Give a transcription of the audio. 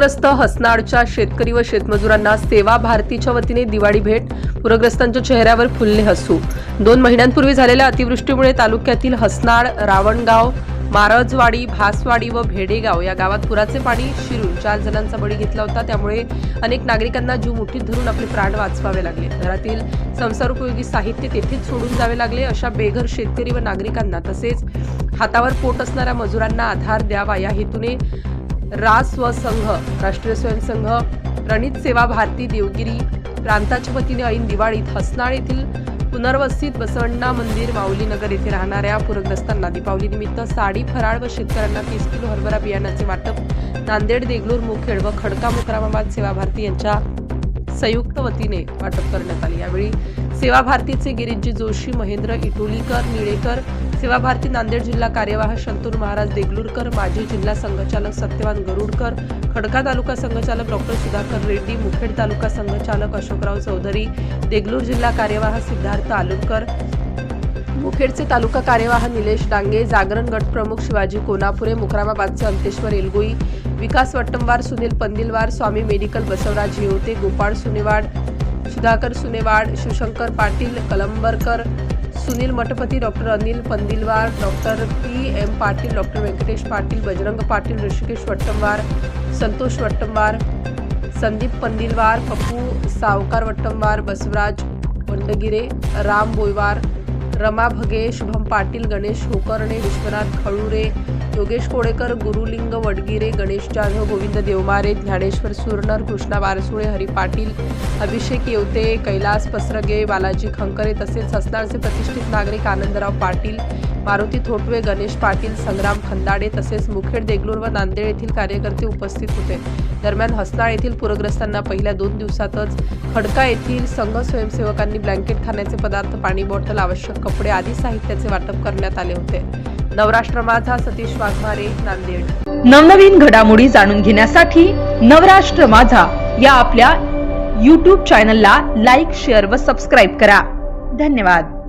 पूरग्रस्त हसनाडच्या शेतकरी व शेतमजुरांना सेवा भारतीच्या वतीने दिवाळी भेट पूरग्रस्तांच्या चेहऱ्यावर फुलले हसू. दोन महिन्यांपूर्वी झालेल्या अतिवृष्टीमुळे तालुक्यातील हसनाड रावणगाव मारजवाडी भासवाडी व भेडेगाव या गावात पुराचे पाणी शिरून चार जणांचा बळी घेतला होता. त्यामुळे अनेक नागरिकांना जीव मुठीत धरून आपले प्राण वाचवावे लागले. घरातील संसारोपयोगी साहित्य तेथेच सोडून जावे लागले. अशा बेघर शेतकरी व नागरिकांना तसेच हातावर पोट असणाऱ्या मजुरांना आधार द्यावा या हेतूने रास स्वसंघ संघ राष्ट्रीय स्वयंसंघ प्रणित सेवा भारती देवगिरी प्रांताच्या वतीने ऐन दिवाळीत हसनाळ येथील पुनर्वसित बसवण्णा मंदिर माऊलीनगर येथे राहणाऱ्या पूरग्रस्तांना दीपावली निमित्त साडी फराळ व शेतकऱ्यांना तीस किलो हरभरा बियाण्याचे वाटप नांदेड देगलूर मुखेड व खडका मुक्रामाबाद सेवा भारती यांच्या संयुक्त वतीने वाटप करण्यात आले. यावेळी सेवा भारतीचे गिरीजी जोशी महेंद्र इटोलीकर निळेकर सेवा भारती नांदेड जिल्हा कार्यवाह शंतूर महाराज देगलूरकर माजी जिल्हा संघचालक सत्यवान गरुडकर खडका तालुका संघचालक डॉक्टर सुधाकर रेड्डी मुखेड तालुका संघचालक अशोकराव चौधरी देगलूर जिल्हा कार्यवाह सिद्धार्थ आलुरकर मुखेडचे तालुका कार्यवाह निलेश डांगे जागरण गट प्रमुख Shivaji Konapure मुक्रामाबादचे Anteshwar Elgoi Vikas Vattamwar Sunil Pandilwar Swami medical Basavraj Yevte Gopal Sunewad Sudhakar Sunewad Shivshankar Patil Kalambarkar Sunil Mathpati doctor Anil Pandilwar doctor P M Patil doctor Venkatesh Patil Bajrang Patil Rishikesh Vattamwar Santosh Vattamwar Sandeep Pandilwar Pappu Savkar Vattamwar Basavraj वंडगिरे Ram बोयवार Rama भगे Shubham Patil Ganesh Hokarne Vishwanath खळुरे Yogesh Kodekar Guruling वडगिरे Ganesh Jadhav Govind देवमारे Dnyaneshwar Surnar Krishna वारसुळे Hari Patil अभिषेक येवते कैलास पसरगे बालाजी खंकरे तसेच हसनाळचे प्रतिष्ठित नागरिक आनंदराव पाटील मारुती थोटवे गणेश पाटील संग्राम खंदाडे तसेच मुखेड देगलूर व नांदेड येथील कार्यकर्ते उपस्थित होते. दरम्यान हसनाळ येथील पूरग्रस्तांना पहिल्या दोन दिवसातच खडका येथील संघ स्वयंसेवकांनी ब्लँकेट खाण्याचे पदार्थ पाणी बॉटल आवश्यक कपडे आदी साहित्याचे वाटप करण्यात आले होते. नवराष्ट्र माझा सतीश वाघमारे नांदेड. नवनवीन घडामोडी जाणून घेण्यासाठी नवराष्ट्र माझा या आपल्या यूट्यूब चॅनलला लाईक शेअर व सबस्क्राईब करा. धन्यवाद.